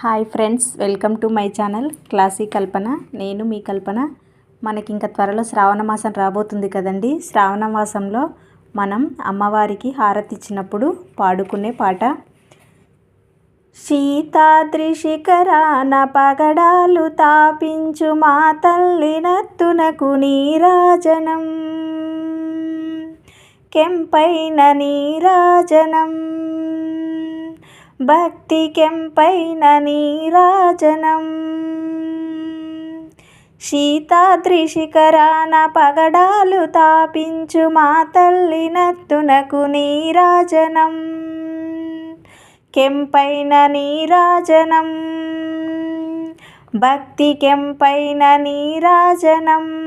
Hi friends welcome to my channel classy Kalpana. నేను మీ కల్పన. మనకి ఇంకా త్వరలో శ్రావణ మాసం రాబోతుంది కదండి. శ్రావణ మాసంలో మనం అమ్మవారికి హారతి ఇచ్చినప్పుడు పాడుకునే పాట. శీతాద్రి శిఖరాన పగడాలు తాపించు మా తల్లి నత్తునకు నీరాజనం. కెంపైన నీరాజనం. భక్తి కెంపైన నీరాజనం. శీతాద్రి శిఖరాన పగడాలు తాపించు మా తల్లి నత్తునకు నీరాజనం. కెంపైన నీరాజనం. భక్తి కెంపైన నీరాజనం.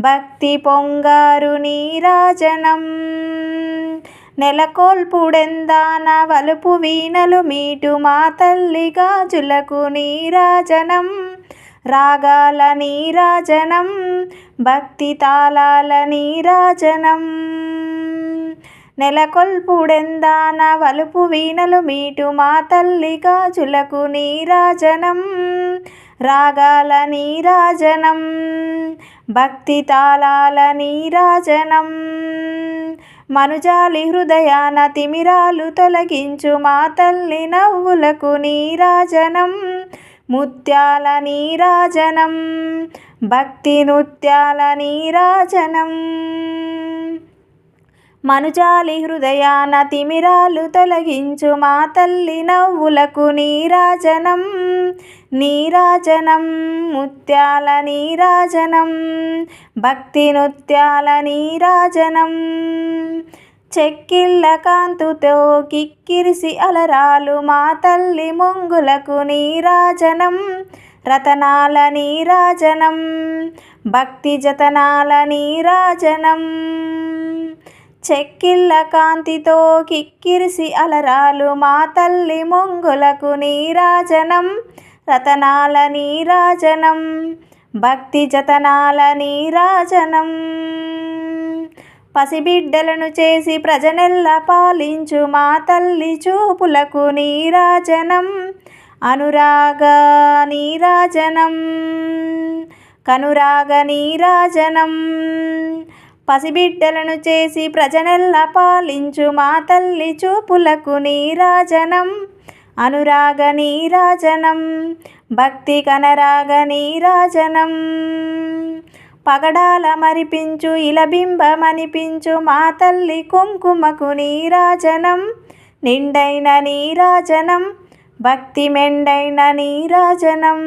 భక్తి పొంగారు నీరాజనం నెలకొల్పుడెందాన వలుపు వీణలు మీటు మా తల్లి గాజులకు నీరాజనం రాగాల నీరాజనం భక్తి తాళాల నీరాజనం నెలకొల్పుడెందాన వలుపు వీణలు మీటు మా తల్లి గాజులకు నీరాజనం రాగాల నీరాజనం భక్తి తాళాల నీరాజనం. మనుజాలి హృదయాన తిమిరాలు తొలగించు మా తల్లి నవ్వులకు నీరాజనం ముత్యాల నీరాజనం భక్తి నృత్యాల నీరాజనం. మనుజాలి హృదయాన తిమిరాలు తొలగించు మా తల్లి నవ్వులకు నీరాజనం. నీరాజనం ముత్యాల నీరాజనం భక్తి నృత్యాల నీరాజనం. చెక్కిళ్ళ కాంతుతో కిక్కిరిసి అలరాలు మా తల్లి ముంగులకు నీరాజనం. రతనాల నీరాజనం భక్తి జతనాల నీరాజనం. చెక్కిళ్ళ కాంతితో కిక్కిరిసి అలరాలు మా తల్లి మొంగులకు నీరాజనం. రతనాల నీరాజనం భక్తి జతనాల నీరాజనం. పసిబిడ్డలను చేసి ప్రజనెల్ల పాలించు మా తల్లి చూపులకు నీరాజనం. అనురాగ నీరాజనం కనురాగ నీరాజనం. పసిబిడ్డలను చేసి ప్రజనల్లా పాలించు మా తల్లి చూపులకు నీరాజనం అనురాగ నీరాజనం భక్తి కనరాగ నీరాజనం పగడాల మరిపించు ఇలబింబమనిపించు మా తల్లి కుంకుమకు నీరాజనం నిండైన నీరాజనం భక్తి మెండైన నీరాజనం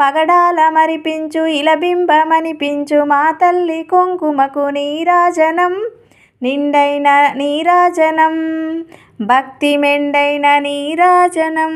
పగడాల మరిపించు ఇలబింబమనిపించు మా తల్లి కుంకుమకు నీరాజనం. నిండైన నీరాజనం భక్తి మెండైన నీరాజనం.